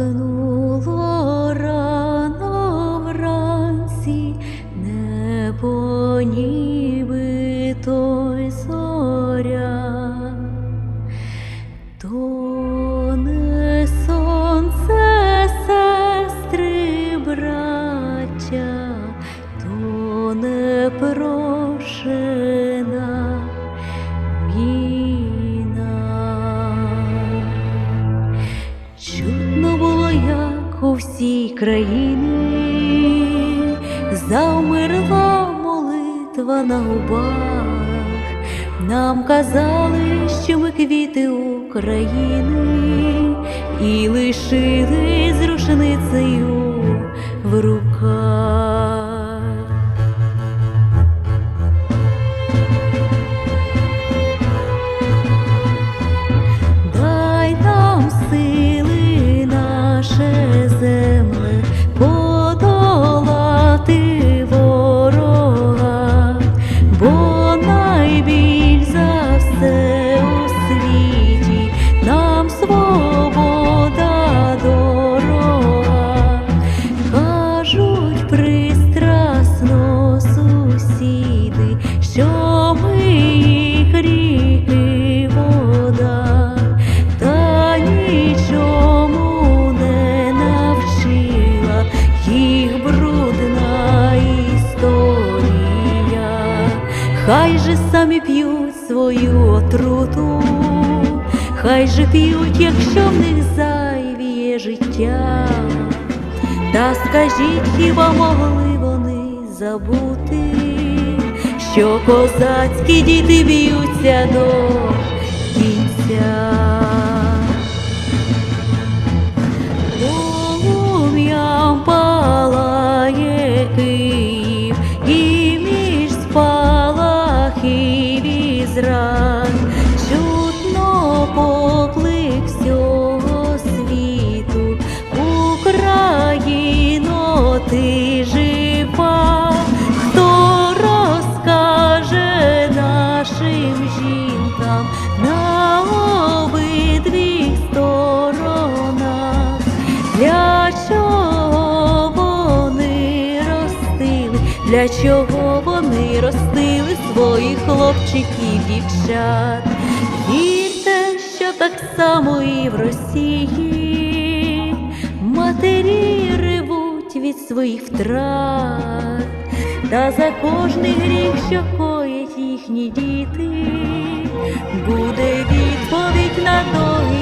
Сяхнуло рано вранці, небо ніби той зоря, тоне сонце, у всій країні завмерла молитва на губах. Нам казали, що ми квіти України і лишили з рушницею в руках. Хай же самі п'ють свою отруту, хай же п'ють, якщо в них зайвіє життя. Та скажіть, хіба могли вони забути, що козацькі діти б'ються до кінця? На обидвіх сторонах, для чого вони ростили, для чого вони ростили своїх хлопчиків, дівчат. Вірте, що так само і в Росії матері ревуть від своїх втрат, та за кожний гріх, що коять їхні діти, буде відповідь на долі.